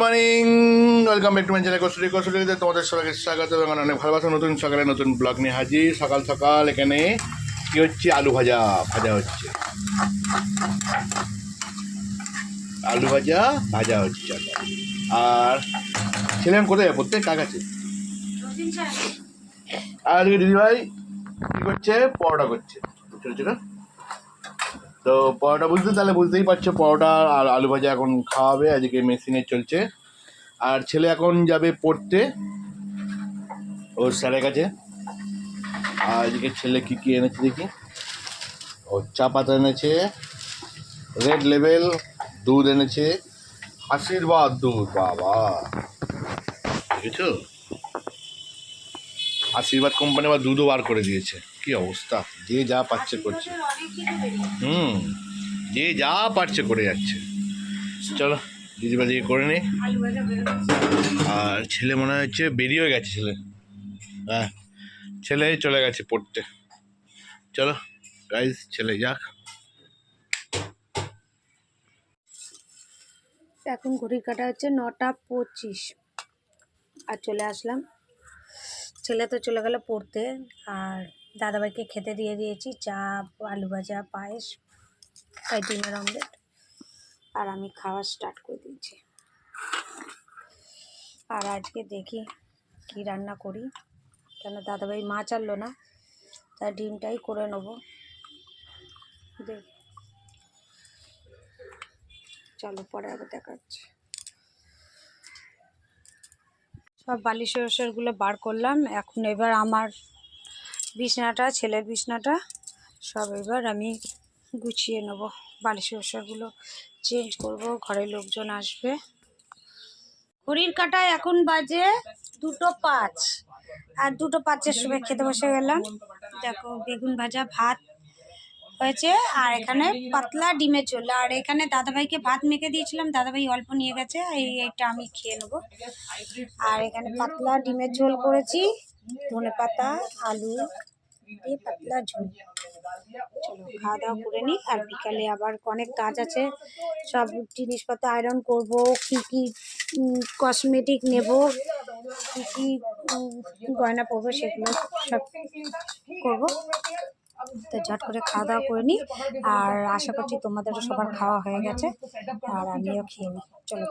Morning welcome back to my channel কসুরি কসুরিতে তোমাদের সবাইকে স্বাগত এবং অনেক ভালোবাসা নতুন সকালে নতুন ব্লগ নিয়ে হাজির। সকাল সকাল এখানে কি হচ্ছে? আলু ভাজা ভাজা হচ্ছে। আলু ভাজা ভাজা হচ্ছে আর ছেলে আমি কোথায়? প্রত্যেক কার আছে আর দিদিভাই কী করছে? পরোটা করছে। ছোটো ছোটো তো পরোটা বুঝতে তাহলে বুঝতেই পারছ, পরোটা আর আলু ভাজা এখন খাওয়াবে, আজকে মেশিনে চলছে। আর ছেলে এখন যাবে পড়তে, ওর স্যারের কাছে। আর আজকে ছেলে কী কী এনেছে দেখি। ও চা পাতা এনেছে রেড লেভেল দুধ এনেছে, আশীর্বাদ দুধ, বাবা। দেখেছ আশীর্বাদ কোম্পানি আবার দুধও বার করে দিয়েছে। কি অবস্থা? যে যা পাচ্ছে করছে। হুম, যে যা পারছে করে যাচ্ছে। চলো দিদিবাদি করে নি। আর ছেলে মনে হচ্ছে বেরিয়েও গেছে, ছেলে। হ্যাঁ ছেলে চলে গেছে পড়তে। চলো গাইজ ছেলে যাক। এখন ঘড়ির কাটা হচ্ছে নটা পঁচিশ। আর চলে আসলাম। ছেলে তো চলে গেল পড়তে। আর দাদাভাইকে খেতে দিয়ে দিয়েছি, চা, আলু ভাজা, পায়েস, তাই ডিমের অমলেট। আর আমি খাওয়া স্টার্ট করে দিয়েছি। আর আজকে দেখি কি রান্না করি। কেন দাদাভাই মাছ আনলো না, তাই ডিমটাই করে নেব। দেখ। চলো পরে আবার দেখাচ্ছি। সব বালিশ ওষুধগুলো বার করলাম। এখন এবার আমার বিছনাটা, ছেলের বিছনাটা, সব এবার আমি গুছিয়ে নেব। বালিশ ওষুধগুলো চেঞ্জ করব ঘরের লোকজন আসবে। ঘড়ির কাটায় এখন বাজে দুটো পাঁচ। আর দুটো পাঁচের সময় খেতে বসে গেলাম। দেখো বেগুন ভাজা, ভাত হয়েছে। আর এখানে পাতলা ডিমের ঝোল। আর এখানে দাদাভাইকে ভাত মেখে দিয়েছিলাম। দাদাভাই অল্প নিয়ে গেছে। এই এটা আমি খেয়ে নেব। আর এখানে পাতলা ডিমের ঝোল করেছি। ধনে পাতা, আলু দিয়ে পাতলা ঝোল। চলো, খাওয়া দাওয়া করে নিই। আর বিকালে আবার অনেক কাজ আছে। সব জিনিসপত্র আয়রন করব। কি কি কসমেটিক নেব। কি কি গয়না পরবো সেগুলো সব করব। তো ঝট করে খাওয়া দাওয়া করে নিই। আর আশা করছি তোমাদের সবার খাওয়া হয়ে গেছে। আর আমিও খেয়ে নিই। চলো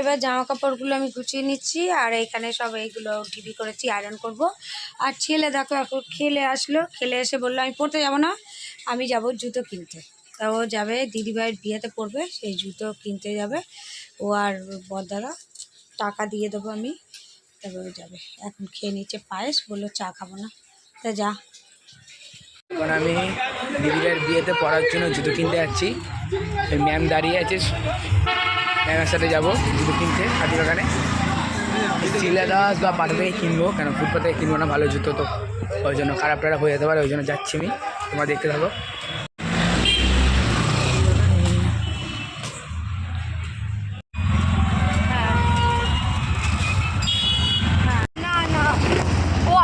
এবার জামা কাপড়গুলো আমি গুছিয়ে নিচ্ছি, আর এখানে সব এইগুলো ঢিবি করেছি আয়রন করব। আর ছেলে দেখো, এখন খেলে আসলো। খেলে এসে বলল, আমি পড়তে যাব না, আমি যাব জুতো কিনতে। তা ও যাবে, দিদিভাইয়ের বিয়েতে পড়বে, সেই জুতো কিনতে যাবে। ও আর বদারা টাকা দিয়ে দেবো আমি। ও যাবে। এখন খেয়ে নিচ্ছে পায়েস, বলল, চা খাব না। তা যা। এখন আমি দিদিদের বিয়েতে পড়ার জন্য জুতো কিনতে যাচ্ছি। ম্যাম দাঁড়িয়ে আছে। ম্যামের সাথে যাব জুতো কিনতে হাতি বাগানে। সিলেদাস বা পাটা কিনবো, কেন ফুটপাথ থেকে কিনবো না, ভালো জুতো তো। ওই জন্য খারাপ টারাপ হয়ে যেতে পারে, ওই জন্য যাচ্ছি আমি। তোমরা দেখতে থাকো।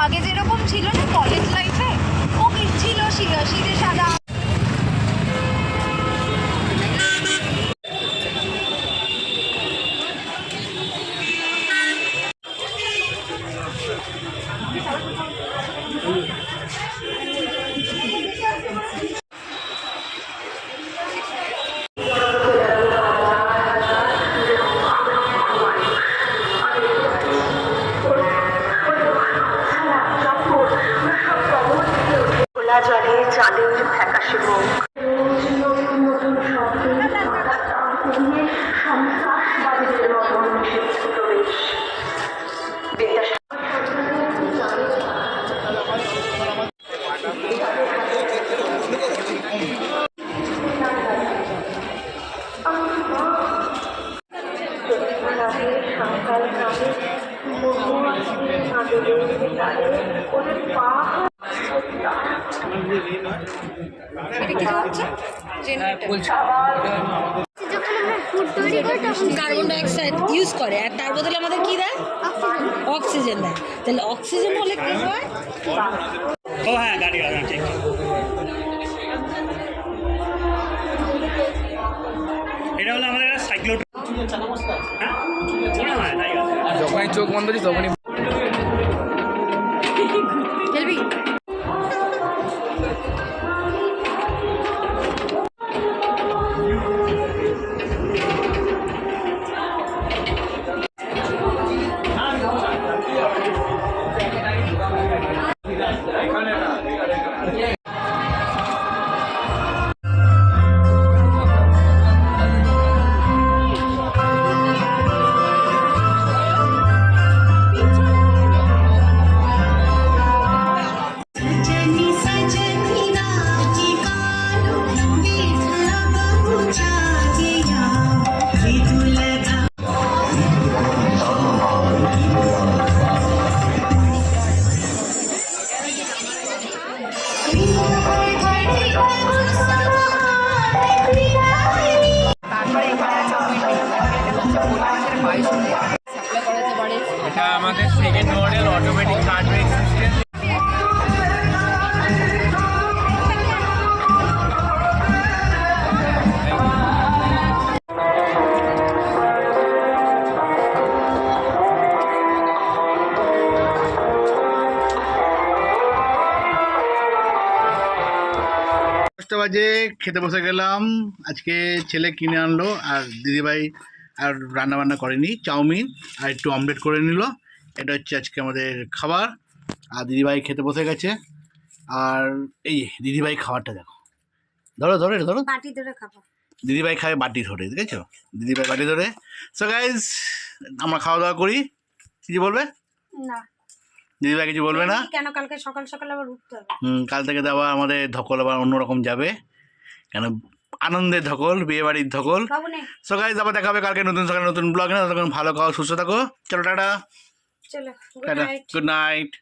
আগে যেরকম ছিল না কলেজ লাইফে ও ছিল শিরে সাদা। খোলা চাঁদের ফ্যাকাশে মুখ নতুন নতুন শব্দে মাথা তাক করিয়ে সন্ত্রাসবাদীদের মতন প্রবেশ বিদ্যাসাগর। সকাল নামে মহুয়া আদরের ওদের পা কার্বন ডাইঅক্সাইড ইউজ করে আর তার বদলে আমাদের কি দেয়? অক্সিজেন দেয়। তাহলে অক্সিজেন হলে কি হয়? ও হ্যাঁ গাড়ি ঠিক। এটা হলো আমাদের সাইক্লোট্রন হ্যাঁ? যখনই চোখ বন্ধ করি তখনই দশটা বাজে খেতে বসে গেলাম। আজকে ছেলে কিনে আনলো আর দিদিভাই আর রান্না বান্না করেনি চাউমিন আর একটু অমলেট করে নিল। এটা হচ্ছে আজকে আমাদের খাবার। আর দিদিভাই খেতে বসে গেছে। আর এই দিদিভাই খাবারটা দেখো। ধরো ধরো ধরো। বাটি ধরে খাব। দিদিভাই খায় বাটি ধরে দেখেছ? দিদিভাই বাটি ধরে। সো গাইজ আমরা খাওয়া দাওয়া করি। কিছু বলবে? না। দিদিভাই কিছু বলবে না? কেন কালকে সকাল সকাল আবার উঠতে হবে? হুম, কাল থেকে তো আবার আমাদের ধকল আবার অন্যরকম যাবে। কেন? আনন্দের ধকল বিয়ে বাড়ির ধকল সকালে আবার দেখা হবে কালকে নতুন সকালে নতুন ব্লগ না তখন ভালো খাও সুস্থ থাকো। চলো টাটা। চলো good tata. Night good night